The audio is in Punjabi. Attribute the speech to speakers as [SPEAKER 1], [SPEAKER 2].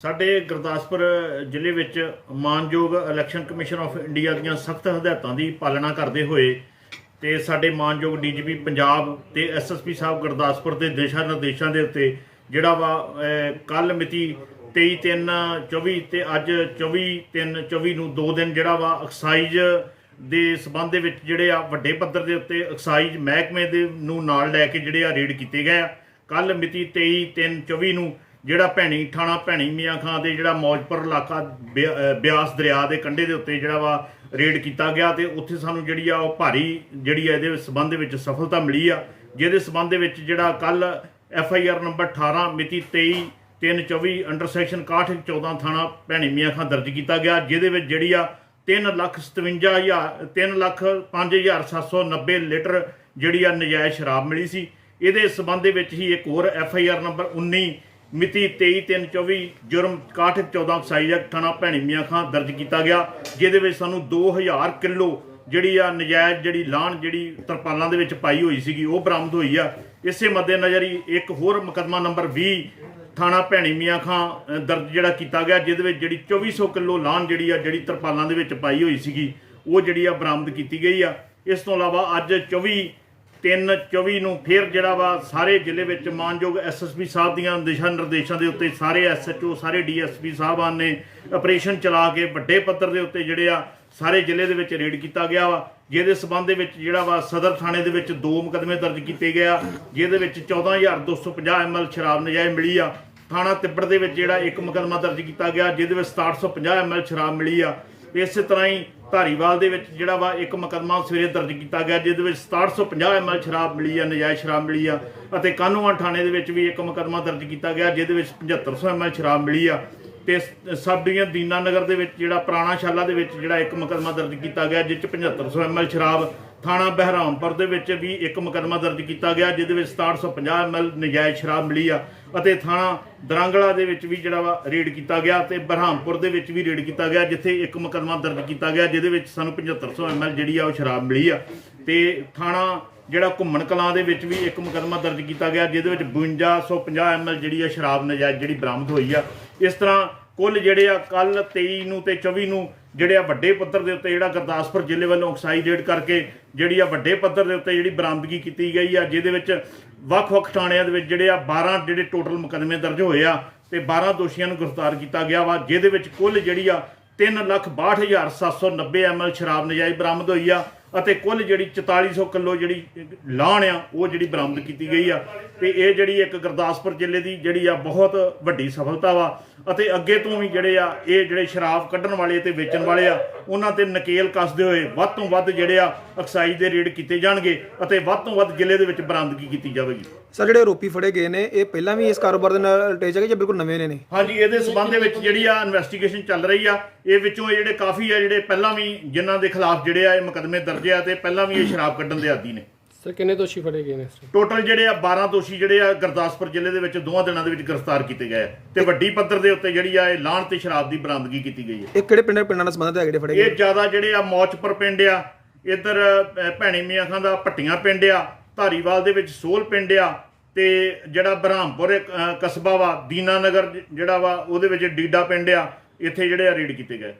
[SPEAKER 1] ਸਾਡੇ ਗੁਰਦਾਸਪੁਰ ਜ਼ਿਲ੍ਹੇ ਵਿੱਚ ਮਾਨਯੋਗ ਇਲੈਕਸ਼ਨ ਕਮਿਸ਼ਨ ਆਫ ਇੰਡੀਆ ਦੀਆਂ ਸਖਤ ਹਦਾਇਤਾਂ ਦੀ ਪਾਲਣਾ ਕਰਦੇ ਹੋਏ ਤੇ ਸਾਡੇ ਮਾਨਯੋਗ ਡੀਜੀਪੀ ਪੰਜਾਬ ਤੇ ਐਸਐਸਪੀ ਸਾਹਿਬ ਗੁਰਦਾਸਪੁਰ ਦੇ ਦਿਸ਼ਾ ਨਿਰਦੇਸ਼ਾਂ ਦੇ ਉੱਤੇ ਜਿਹੜਾ ਵਾ ਕੱਲ ਮਿਤੀ 23/3/24 ਤੇ ਅੱਜ 24/3/24 ਨੂੰ ਦੋ ਦਿਨ ਜਿਹੜਾ ਵਾ ਐਕਸਾਈਜ਼ ਦੇ ਸਬੰਧ ਦੇ ਵਿੱਚ ਜਿਹੜੇ ਆ ਵੱਡੇ ਪੱਧਰ ਦੇ ਉੱਤੇ ਐਕਸਾਈਜ਼ ਮਹਿਕਮੇ ਦੇ ਨੂੰ ਨਾਲ ਲੈ ਕੇ ਜਿਹੜੇ ਆ ਰੇਡ ਕੀਤੇ ਗਏ ਆ। ਕੱਲ ਮਿਤੀ 23/3/24 ਨੂੰ ਜਿਹੜਾ ਭੈਣੀ ਥਾਣਾ ਭੈਣੀ, ਮੀਆਂ ਖਾਂ ਦੇ ਜਿਹੜਾ ਮੌਜਪੁਰ ਇਲਾਕਾ, ਬਿਆ- ਬਿਆਸ ਦਰਿਆ ਦੇ ਕੰਢੇ ਦੇ ਉੱਤੇ ਜਿਹੜਾ ਵਾ ਰੇਡ ਕੀਤਾ ਗਿਆ ਤੇ ਉੱਥੇ ਸਾਨੂੰ ਜਿਹੜੀ ਆ ਉਹ ਭਾਰੀ ਜਿਹੜੀ ਆ ਇਹਦੇ ਸਬੰਧ ਵਿੱਚ ਸਫਲਤਾ ਮਿਲੀ ਆ, ਜਿਹਦੇ ਸਬੰਧ ਦੇ ਵਿੱਚ ਜਿਹੜਾ ਕੱਲ ਐਫ ਆਈ ਆਰ ਨੰਬਰ 18 ਮਿਤੀ 23 324 ਅੰਡਰ ਸੈਕਸ਼ਨ 61 14 ਥਾਣਾ ਭੈਣੀ, ਮੀਆਂ ਖਾਂ ਦਰਜ ਕੀਤਾ ਗਿਆ, ਜਿਹਦੇ ਵਿੱਚ ਜਿਹੜੀ ਆ 3 ਲੱਖ 57 ਹਜ਼ਾਰ 3 ਲੱਖ 5790 ਲੀਟਰ ਜਿਹੜੀ ਆ ਨਜਾਇਜ਼ ਸ਼ਰਾਬ ਮਿਲੀ ਸੀ। ਇਹਦੇ ਸਬੰਧ ਦੇ ਵਿੱਚ ਹੀ ਇੱਕ ਹੋਰ ਐਫ ਆਈ ਆਰ ਨੰਬਰ 19 ਮਿਤੀ 23/3/24 ਜੁਰਮ 6114 ਸਾਈਜ਼ ਐਕਟ ਥਾਣਾ ਭੈਣੀ ਮੀਆਂ ਖਾਂ ਦਰਜ ਕੀਤਾ ਗਿਆ, ਜਿਹਦੇ ਵਿੱਚ ਸਾਨੂੰ 2000 ਕਿਲੋ ਜਿਹੜੀ ਆ ਨਜਾਇਜ਼ ਜਿਹੜੀ ਲਾਹਣ ਜਿਹੜੀ ਤਰਪਾਲਾਂ ਦੇ ਵਿੱਚ ਪਾਈ ਹੋਈ ਸੀਗੀ, ਉਹ ਬਰਾਮਦ ਹੋਈ ਆ। ਇਸੇ ਮੱਦੇ ਨਜ਼ਰ ਹੀ ਇੱਕ ਹੋਰ ਮੁਕੱਦਮਾ ਨੰਬਰ 20 ਥਾਣਾ ਭੈਣੀ ਮੀਆਂ ਖਾਂ ਦਰਜ ਜਿਹੜਾ ਕੀਤਾ ਗਿਆ, ਜਿਹਦੇ ਵਿੱਚ ਜਿਹੜੀ 2400 ਕਿਲੋ ਲਾਹਣ ਜਿਹੜੀ ਆ, ਜਿਹੜੀ ਤਰਪਾਲਾਂ ਦੇ ਵਿੱਚ ਪਾਈ ਹੋਈ ਸੀਗੀ, ਉਹ ਜਿਹੜੀ ਆ ਬਰਾਮਦ ਕੀਤੀ ਗਈ ਆ। ਇਸ ਤੋਂ ਇਲਾਵਾ ਅੱਜ 24 3 24 ਨੂੰ ਫਿਰ ਜਿਹੜਾ ਵਾ ਸਾਰੇ ਜ਼ਿਲ੍ਹੇ ਵਿੱਚ ਮਾਨਯੋਗ ਐਸਐਸਪੀ ਸਾਹਿਬ ਦੀਆਂ ਦਿਸ਼ਾ ਨਿਰਦੇਸ਼ਾਂ ਦੇ ਉੱਤੇ ਸਾਰੇ ਐਸਐਚਓ ਸਾਰੇ ਡੀਐਸਪੀ ਸਾਹਿਬਾਨ ਨੇ ਆਪਰੇਸ਼ਨ ਚਲਾ ਕੇ ਵੱਡੇ ਪੱਧਰ ਦੇ ਉੱਤੇ ਜਿਹੜੇ ਆ ਸਾਰੇ ਜ਼ਿਲ੍ਹੇ ਦੇ ਵਿੱਚ ਰੇਡ ਕੀਤਾ ਗਿਆ ਵਾ, ਜਿਹਦੇ ਸਬੰਧ ਦੇ ਵਿੱਚ ਜਿਹੜਾ ਵਾ ਸਦਰ ਥਾਣੇ ਦੇ ਵਿੱਚ ਦੋ ਮੁਕਦਮੇ ਦਰਜ ਕੀਤੇ ਗਏ ਆ, ਜਿਹਦੇ ਵਿੱਚ 14250 ਐਮਐਲ ਸ਼ਰਾਬ ਨਜਾਇਜ਼ ਮਿਲੀ ਆ, ਥਾਣਾ ਤਿੱਬੜ ਦੇ ਵਿੱਚ ਜਿਹੜਾ ਇੱਕ ਮੁਕਦਮਾ ਦਰਜ ਕੀਤਾ ਗਿਆ, ਜਿਹਦੇ ਵਿੱਚ 6750 ਐਮਐਲ ਸ਼ਰਾਬ ਮਿਲੀ ਆ। ਇਸੇ ਤਰ੍ਹਾਂ ਹੀ ਧਾਰੀਵਾਲ ਦੇ ਵਿੱਚ ਜਿਹੜਾ ਵਾ ਇੱਕ ਮੁਕਦਮਾ ਸਵੇਰੇ ਦਰਜ ਕੀਤਾ ਗਿਆ, ਜਿਹਦੇ ਵਿੱਚ 6750 ਐਮਐਲ ਸ਼ਰਾਬ ਮਿਲੀ ਆ, ਨਜਾਇਜ਼ ਸ਼ਰਾਬ ਮਿਲੀ ਆ, ਅਤੇ ਕਾਨੂੰਨ ਥਾਣੇ ਦੇ ਵਿੱਚ ਵੀ ਇੱਕ ਮੁਕਦਮਾ ਦਰਜ ਕੀਤਾ ਗਿਆ, ਜਿਹਦੇ ਵਿੱਚ 7500 ਐਮਐਲ ਸ਼ਰਾਬ ਮਿਲੀ ਆ। ਤੇ ਸਬ ਡਿਵੀਜ਼ਨ ਦੀਨਾ ਨਗਰ ਦੇ ਵਿੱਚ, ਜਿਹੜਾ ਪੁਰਾਣਾ ਸ਼ਾਲਾ ਦੇ ਵਿੱਚ ਜਿਹੜਾ ਇੱਕ ਮੁਕਦਮਾ ਦਰਜ ਕੀਤਾ ਗਿਆ, ਜਿਸ ਚ 7500 ਐਮਐਲ ਸ਼ਰਾਬ ਥਾਣਾ ਬਹਿਰਾਮਪੁਰ ਦੇ ਵਿੱਚ ਵੀ ਇੱਕ ਮੁਕਦਮਾ ਦਰਜ ਕੀਤਾ ਗਿਆ, ਜਿਹਦੇ ਵਿੱਚ 6750 ਐਮਐਲ ਨਜਾਇਜ਼ ਸ਼ਰਾਬ ਮਿਲੀ ਆ ਅਤੇ ਥਾਣਾ ਦਰਾਂਗਲਾ ਦੇ ਵਿੱਚ ਵੀ ਜਿਹੜਾ ਵਾ ਰੇਡ ਕੀਤਾ ਗਿਆ ਤੇ ਬਰਹਾਮਪੁਰ ਦੇ ਵਿੱਚ ਵੀ ਰੇਡ ਕੀਤਾ ਗਿਆ, ਜਿੱਥੇ ਇੱਕ ਮੁਕਦਮਾ ਦਰਜ ਕੀਤਾ ਗਿਆ, ਜਿਹਦੇ ਵਿੱਚ ਸਾਨੂੰ 7500 ਐਮਐਲ ਜਿਹੜੀ ਆ ਉਹ ਸ਼ਰਾਬ ਮਿਲੀ ਆ। ਤੇ ਥਾਣਾ ਜਿਹੜਾ ਘੁੰਮਣ ਕਲਾਂ ਦੇ ਵਿੱਚ ਵੀ ਇੱਕ ਮੁਕਦਮਾ ਦਰਜ ਕੀਤਾ ਗਿਆ, ਜਿਹਦੇ ਵਿੱਚ 5250 ਐਮਐਲ ਜਿਹੜੀ ਆ ਸ਼ਰਾਬ ਨਜਾਇਜ਼ ਜਿਹੜੀ ਬਰਾਮਦ ਹੋਈ ਆ। ਇਸ ਤਰ੍ਹਾਂ ਕੁੱਲ ਜਿਹੜੇ ਆ ਕੱਲ 23 ਨੂੰ ਤੇ 24 ਨੂੰ ਜਿਹੜੇ ਆ ਵੱਡੇ ਪੱਧਰ ਦੇ ਉੱਤੇ ਜਿਹੜਾ ਗੁਰਦਾਸਪੁਰ ਜ਼ਿਲ੍ਹੇ ਵੱਲੋਂ ਐਕਸਾਈਜ਼ ਰੇਡ ਕਰਕੇ ਜਿਹੜੀ ਆ ਵੱਡੇ ਪੱਧਰ ਦੇ ਉੱਤੇ ਜਿਹੜੀ ਬਰਾਮਦਗੀ ਕੀਤੀ ਗਈ ਆ, ਜਿਹਦੇ ਵਿੱਚ ਵੱਖ-ਵੱਖ ਥਾਣਿਆਂ ਦੇ ਵਿੱਚ ਜਿਹੜੇ ਆ 12 ਜਿਹੜੇ ਟੋਟਲ ਮੁਕੱਦਮੇ ਦਰਜ ਹੋਏ ਆ ਤੇ 12 ਦੋਸ਼ੀਆਂ ਨੂੰ ਗ੍ਰਿਫਤਾਰ ਕੀਤਾ ਗਿਆ ਵਾ, ਜਿਹਦੇ ਵਿੱਚ ਕੁੱਲ ਜਿਹੜੀ ਆ 362790 ਐਮਐਲ ਸ਼ਰਾਬ ਨਜਾਇਜ਼ ਬਰਾਮਦ ਹੋਈ ਆ। ਅਤੇ ਕੁੱਲ ਜਿਹੜੀ 4400 ਕਿਲੋ ਜਿਹੜੀ ਲਾਹਣ ਆ, ਉਹ ਜਿਹੜੀ ਬਰਾਮਦ ਕੀਤੀ ਗਈ ਆ। ਤੇ ਇਹ ਜਿਹੜੀ ਇੱਕ ਗੁਰਦਾਸਪੁਰ ਜ਼ਿਲ੍ਹੇ ਦੀ ਜਿਹੜੀ ਆ ਬਹੁਤ ਵੱਡੀ ਸਫਲਤਾ ਵਾ ਅਤੇ ਅੱਗੇ ਤੋਂ ਵੀ ਜਿਹੜੇ ਆ, ਇਹ ਜਿਹੜੇ ਸ਼ਰਾਬ ਕੱਢਣ ਵਾਲੇ ਤੇ ਵੇਚਣ ਵਾਲੇ ਆ, ਉਹਨਾਂ ਤੇ ਨਕੇਲ ਕੱਸਦੇ ਹੋਏ ਵੱਧ ਤੋਂ ਵੱਧ ਜਿਹੜੇ ਆ, ਐਕਸਾਈਜ਼ ਦੇ ਰੇਡ ਕੀਤੇ ਜਾਣਗੇ ਅਤੇ ਵੱਧ ਤੋਂ ਵੱਧ ਜ਼ਿਲ੍ਹੇ ਦੇ ਵਿੱਚ ਬਰਾਮਦਗੀ ਕੀਤੀ ਜਾਵੇਗੀ।
[SPEAKER 2] ਸਰ ਜਿਹੜੇ ਆਰੋਪੀ ਫੜੇ ਗਏ ਨੇ ਇਹ ਪਹਿਲਾਂ ਵੀ ਇਸ ਕਾਰੋਬਾਰ ਦੇ ਨਾਲ ਅਟੈਚ ਹੈਗੇ ਜਾਂ ਬਿਲਕੁਲ ਨਵੇਂ ਨੇ? ਨੇ
[SPEAKER 1] ਹਾਂਜੀ ਇਹਦੇ ਸਬੰਧ ਦੇ ਵਿੱਚ ਜਿਹੜੀ ਆ ਇਨਵੈਸਟੀਗੇਸ਼ਨ ਚੱਲ ਰਹੀ ਆ। ਇਹ ਵਿੱਚੋਂ ਇਹ ਜਿਹੜੇ ਕਾਫੀ ਆ ਜਿਹੜੇ ਪਹਿਲਾਂ ਵੀ ਜਿਨ੍ਹਾਂ ਦੇ ਖਿਲਾਫ ਜਿਹੜੇ ਆ ਇਹ ਮੁਕੱਦਮੇ ਦਰਜ ਆ ਤੇ ਪਹਿਲਾਂ ਵੀ ਇਹ ਸ਼ਰਾਬ ਕੱਢਣ ਦੇ ਆਦੀ ਨੇ।
[SPEAKER 3] ਸਰ ਕਿੰਨੇ ਦੋਸ਼ੀ ਫੜੇ ਗਏ ਨੇ ਇਸ?
[SPEAKER 1] ਟੋਟਲ ਜਿਹੜੇ ਆ 12 ਦੋਸ਼ੀ ਜਿਹੜੇ ਆ ਗੁਰਦਾਸਪੁਰ ਜ਼ਿਲ੍ਹੇ ਦੇ ਵਿੱਚ ਦੋਹਾਂ ਦਿਨਾਂ ਦੇ ਵਿੱਚ ਗ੍ਰਿਫਤਾਰ ਕੀਤੇ ਗਏ ਆ ਤੇ ਵੱਡੀ ਪੱਧਰ ਦੇ ਉੱਤੇ ਜਿਹੜੀ ਆ ਇਹ ਲਾਹਣ ਤੇ ਸ਼ਰਾਬ ਦੀ ਬਰਾਮਦਗੀ ਕੀਤੀ ਗਈ ਹੈ।
[SPEAKER 2] ਇਹ ਕਿਹੜੇ ਪਿੰਡਾਂ ਪਿੰਡਾਂ ਨਾਲ ਸੰਬੰਧਿਤ ਹੈਗੇ ਜਿਹੜੇ ਫੜੇ ਗਏ
[SPEAKER 1] ਇਹ ਜ਼ਿਆਦਾ ਜਿਹੜੇ ਆ ਮੌਚਪੁਰ ਪਿੰਡ ਆ ਇੱਧਰ ਭੈਣੀ ਮੀਆਂ ਖਾਂ ਦਾ ਭੱਟੀਆਂ ਪਿੰਡ ਆ ਧਾਰੀਵਾਲ ਦੇ ਵਿੱਚ ਸੋਲ ਪਿੰਡ ਆ ਤੇ ਜਿਹੜਾ ਬ੍ਰਹਮਪੁਰ ਕਸਬਾ ਵਾ ਦੀਨਾਨਗਰ ਜ- ਜਿਹੜਾ ਵਾ, ਉਹਦੇ ਵਿੱਚ ਡੀਡਾ ਪਿੰਡ ਆ, ਇੱਥੇ ਜਿਹੜੇ ਆ ਰੇਡ ਕੀਤੇ ਗਏ।